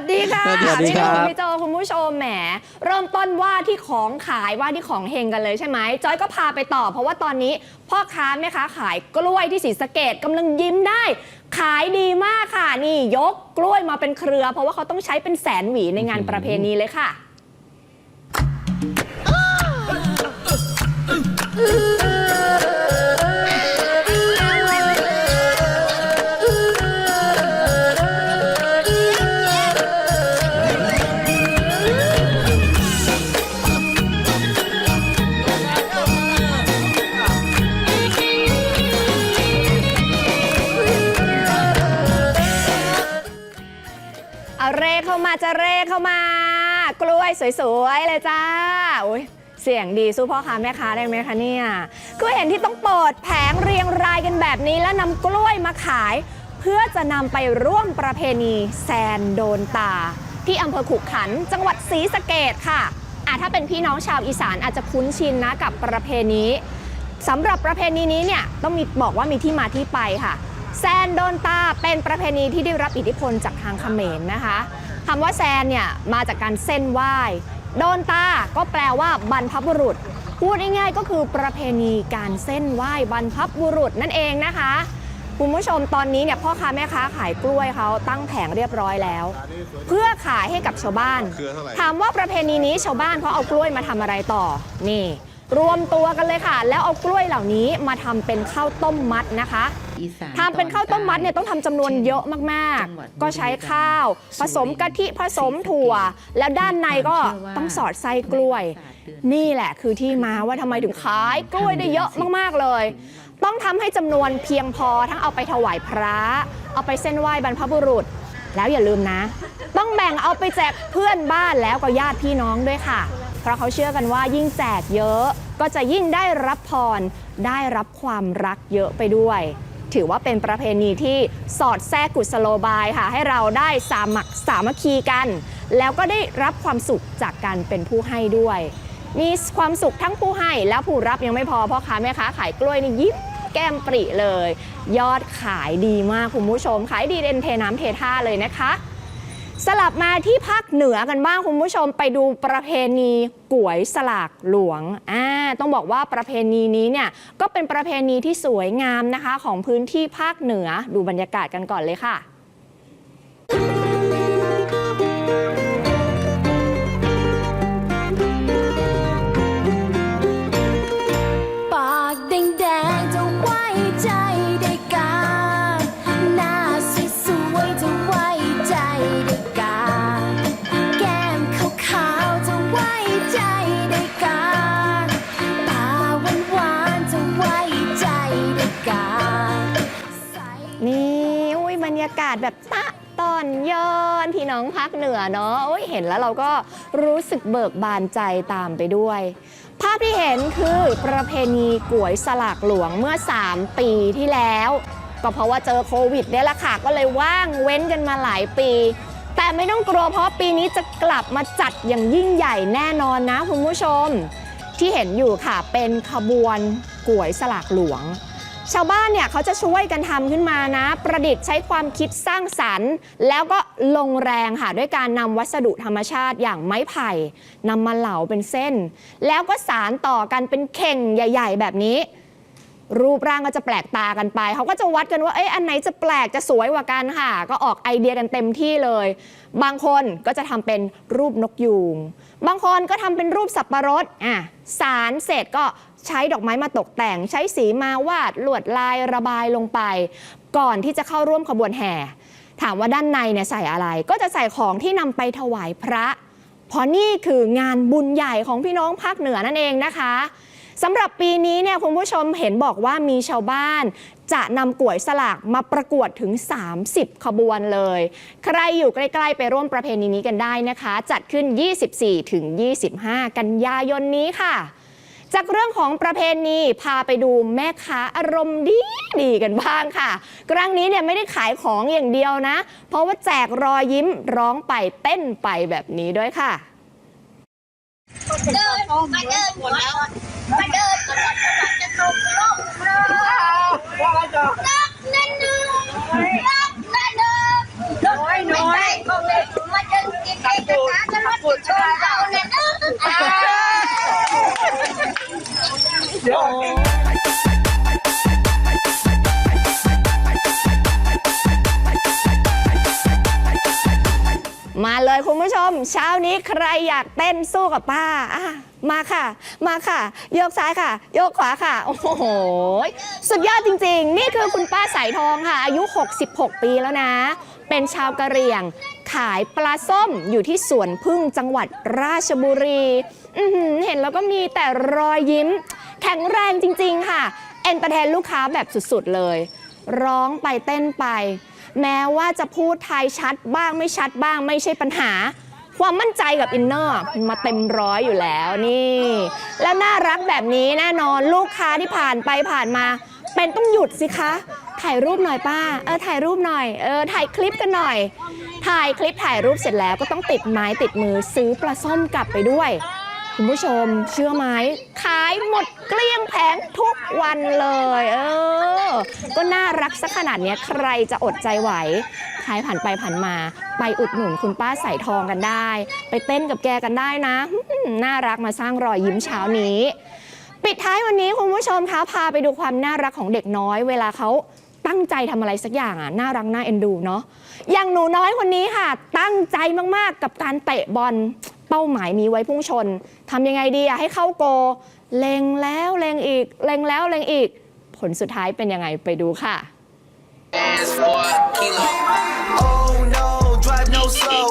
สดีค่ะสวัสดีพี่คหรับนุ่มพี่โจคุณผู้ชมแหม เริ่มต้นว่าที่ของขายว่าที่ของเฮงกันเลยใช่ไหมจอยก็พาไปต่อ เพราะว่าตอนนี้พ่อค้าแม่ค้าขายกล้วยที่ศรีสะเกดกำลังยิ้มได้ ขายดีมากค่ะ นี่ยกกล้วยมาเป็นเครือ เพราะว่าเขาต้องใช้เป็นแสนหวีในงานประเพณีเลยค่ะ เเอาเร่เข้ามาจะเร่เข้ามากล้วยสวยๆเลยจ้าอุยเสียงดีสู้พ่อค้าแม่ค้าได้ไหมคะเนี่ยก็เห็นที่ต้องเปิดแผงเรียงรายกันแบบนี้แล้วนำกล้วยมาขาย เพื่อจะนำไปร่วมประเพณีแซนโดนตา ที่อำเภอขุขันจังหวัดศรีสะเกดค่ะอะ ถ้าเป็นพี่น้องชาวอีสานอาจจะคุ้นชินนะกับประเพณีสำหรับประเพณีนี้เนี่ยต้องมีบอกว่ามีที่มาที่ไปค่ะ แซนโดนตาเป็นประเพณีที่ได้รับอิทธิพลจากทางเขมรนะคะคำว่าแซนเนี่ยมาจากการเส้นไหว้โดนตาก็แปลว่าบรรพบุรุษ พูดง่ายๆก็คือประเพณีการเส้นไหว้บรรพบุรุษนั่นเองนะคะคุณผู้ชมตอนนี้เนี่ยพ่อค้าแม่ค้าขายกล้วยเขาตั้งแผงเรียบร้อยแล้ว เพื่อขายให้กับชาวบ้านเครือเท่าไหร่ถามว่าประเพณีนี้ชาวบ้านเขาเอากล้วยมาทำอะไรต่อ นี่ รวมตัวกันเลยค่ะ แล้วเอากล้วยเหล่านี้มาทำเป็นข้าวต้มมัดนะคะ อีสานทำเป็นข้าวต้มมัดเนี่ยต้องทำจำนวนเยอะมากจังหวัดๆก็ใช้ข้าว ผสมกะทิผสมถั่ว แล้วด้านในก็ต้องสอดไส้กล้วย นี่แหละคือที่มาว่าทำไมถึงขายกล้วยได้เยอะมากๆเลย ต้องทำให้จำนวนเพียงพอทั้งเอาไปถวายพระ เอาไปเส้นไหว้บรรพบุรุษ แล้วอย่าลืมนะ ต้องแบ่งเอาไปแจกเพื่อนบ้านแล้วก็ญาติพี่น้องด้วยค่ะเพราะเขาเชื่อกันว่ายิ่งแจกเยอะก็จะยิ่งได้รับพร ได้รับความรักเยอะไปด้วย ถือว่าเป็นประเพณีที่สอดแทรกกุศโลบายค่ะ ให้เราได้สามัคสามัคคีกัน แล้วก็ได้รับความสุขจากการเป็นผู้ให้ด้วย มีความสุขทั้งผู้ให้และผู้รับยังไม่พอพ่อค้าแม่ค้าขายกล้วยนี่ยิ้มแก้มปริเลย ยอดขายดีมากคุณผู้ชม ขายดีเด่นเทน้ำเทท่าเลยนะคะ สลับมาที่ภาคเหนือกันบ้างคุณผู้ชมไปดูประเพณีก๋วยสลากหลวงอ่าต้องบอกว่าประเพณีนี้เนี่ยก็เป็นประเพณีที่สวยงามนะคะของพื้นที่ภาคเหนือดูบรรยากาศกันก่อนเลยค่ะปากแดงากาศแบบตะตอนย้อนพี่น้องภาคเหนือเนาะอุ้ยเห็นแล้วเราก็รู้สึกเบิกบานใจตามไปด้วย ภาพที่เห็นคือประเพณีก๋วยสลากหลวงเมื่อ 3 ปีที่แล้ว ก็เพราะว่าเจอโควิดเนี่ยแหละค่ะ ก็เลยว่างเว้นกันมาหลายปี แต่ไม่ต้องกลัวเพราะปีนี้จะกลับมาจัดอย่างยิ่งใหญ่แน่นอนนะคุณผู้ชม ที่เห็นอยู่ค่ะเป็นขบวนก๋วยสลากหลวง ชาวบ้านเนี่ยเขาจะช่วยกันทำขึ้นมานะ ประดิษฐ์ใช้ความคิดสร้างสรรค์ แล้วก็ลงแรงค่ะด้วยการนำวัสดุธรรมชาติอย่างไม้ไผ่นำมาเหลาเป็นเส้น แล้วก็สารต่อกันเป็นเข่งใหญ่ ๆ แบบนี้ รูปร่างก็จะแปลกตากันไป เขาก็จะวัดกันว่าเอ้ยอันไหนจะแปลกจะสวยกว่ากันค่ะ ก็ออกไอเดียกันเต็มที่เลย บางคนก็จะทำเป็นรูปนกยูงบางคนก็ทำเป็นรูปสับปะรดอะสารเสร็จก็ ใช้ดอกไม้มาตกแต่ง ใช้สีมาวาดลวดลายระบายลงไป ก่อนที่จะเข้าร่วมขบวนแห่ ถามว่าด้านในเนี่ยใส่อะไร ก็จะใส่ของที่นำไปถวายพระ เพราะนี่คืองานบุญใหญ่ของพี่น้องภาคเหนือนั่นเองนะคะสำหรับปีนี้เนี่ยคุณผู้ชมเห็นบอกว่ามีชาวบ้าน จะนำก๋วยสลากมาประกวดถึง 30 ขบวนเลย ใครอยู่ใกล้ๆ ไปร่วมประเพณีนี้กันได้นะคะ จัดขึ้น 24ถึง25 กันยายนนี้ค่ะ จากเรื่องของประเพณีพาไปดูแม่ค้าอารมณ์ดีดีกันบ้างค่ะ ครั้งนี้เนี่ยไม่ได้ขายของอย่างเดียวนะ เพราะว่าแจกรอยยิ้มร้องไปเต้นไปแบบนี้ด้วยค่ะเดินมาเดินมาเดินจะตกลงรักนั่นนึงรักนั่นนึงน้อยน้อยมาเดินกินไปกันนะจะรถชนเราเนี่ยนึง ดี๋ยวมาเลยคุณผู้ชม เช้านี้ใครอยากเต้นสู้กับป้าอะมาค่ะ มาค่ะ โยกซ้ายค่ะ โยกขวาค่ะ โอ้โห สุดยอดจริง ๆ นี่คือคุณป้าสายทองค่ะ อายุ 66 ปีแล้วนะ เป็นชาวกะเหรี่ยง ขายปลาส้มอยู่ที่สวนพึ่งจังหวัดราชบุรี เห็นแล้วก็มีแต่รอยยิ้ม แข็งแรงจริง ๆ ค่ะ เอนเตอร์เทนลูกค้าแบบสุด ๆ เลย ร้องไปเต้นไป แม้ว่าจะพูดไทยชัดบ้างไม่ชัดบ้างไม่ใช่ปัญหา ความมั่นใจกับอินเนอร์มาเต็มร้อยอยู่แล้วนี่ แล้วน่ารักแบบนี้แน่นอนลูกค้าที่ผ่านไปผ่านมา เป็นต้องหยุดสิคะ ถ่ายรูปหน่อยป้า เออถ่ายรูปหน่อย เออถ่ายคลิปกันหน่อย ถ่ายคลิปถ่ายรูปเสร็จแล้วก็ต้องติดไม้ติดมือซื้อปลาส้มกลับไปด้วย คุณผู้ชมเชื่อไหมขายหมดเกลี้ยงแผงทุกวันเลย เออ ก็น่ารักสักขนาดนี้ใครจะอดใจไหวใครผ่านไปผ่านมา ไปอุดหนุนคุณป้าใส่ทองกันได้ ไปเต้นกับแกกันได้นะ น่ารักมาสร้างรอยยิ้มเช้านี้ ปิดท้ายวันนี้คุณผู้ชมคะพาไปดูความน่ารักของเด็กน้อย เวลาเขาตั้งใจทำอะไรสักอย่างอะน่ารักน่าเอ็นดูเนาะอย่างหนูน้อยคนนี้ค่ะ ตั้งใจมากๆกับการเตะบอล เป้าหมายมีไว้พุ่งชนทำยังไงดีอะให้เข้าโก เล็งแล้วเล็งอีก เล็งแล้วเล็งอีก ผลสุดท้ายเป็นยังไงไปดูค่ะ It's for kilo. Oh no, drive no slow.